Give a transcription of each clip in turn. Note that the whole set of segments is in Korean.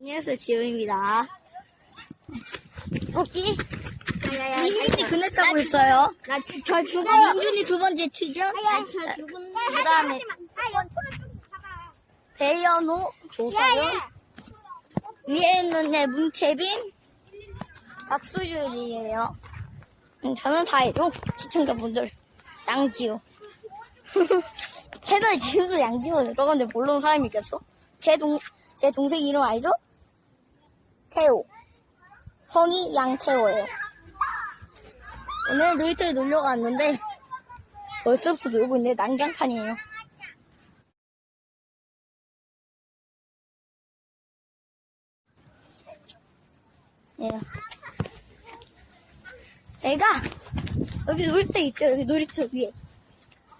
안녕하세요, 지효입니다. 토끼? 민준이 그네 타고 있어요. 나저 죽어요. 민준이 두 번째 취죠? 저 죽은. 그 다음에 아. 배현우, 조서연, 위에 있는 애 문채빈, 박수율이에요. 음, 저는 다해도 시청자분들 양지호. 채널 이름도 양지호는 그런데 모르는 사람이 있겠어? 제 동, 제 동생 이름 알죠? 태호. 성이 양태호예요. 오늘 놀이터에 놀러 갔는데 벌써부터 놀고 있는데 난장판이에요. 예. 내가 여기 놀이터 있죠? 여기 놀이터 위에.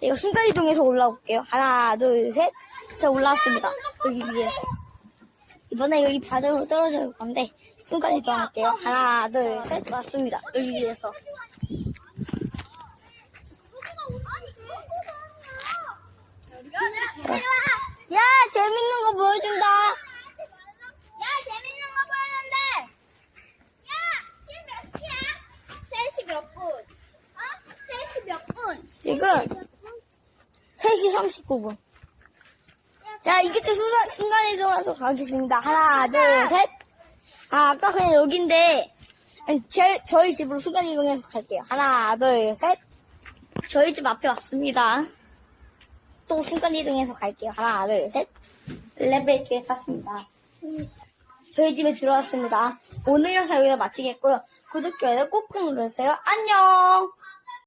내가 순간이동해서 올라올게요. 하나, 둘, 셋. 자, 올라왔습니다. 여기 위에서. 이번에 여기 바닥으로 떨어질 건데, 순간 이동 할게요. 하나, 둘, 셋. 왔습니다. 여기 위에서. 야, 재밌는 거 보여준다. 야, 재밌는 거 보였는데. 야, 지금 몇 시야? 3시 몇 분? 어? 3시 몇 분? 지금 3시 39분. 야, 이게 또 순간, 순간이동해서 가겠습니다. 하나, 둘, 셋. 아, 아까 그냥 여긴데, 제, 저희 집으로 순간이동해서 갈게요. 하나, 둘, 셋. 저희 집 앞에 왔습니다. 또 순간이동해서 갈게요. 하나, 둘, 셋. 엘리베이터에 탔습니다. 저희 집에 들어왔습니다. 오늘 영상 여기서 마치겠고요. 구독, 좋아요 꾹꾹 눌러주세요. 안녕!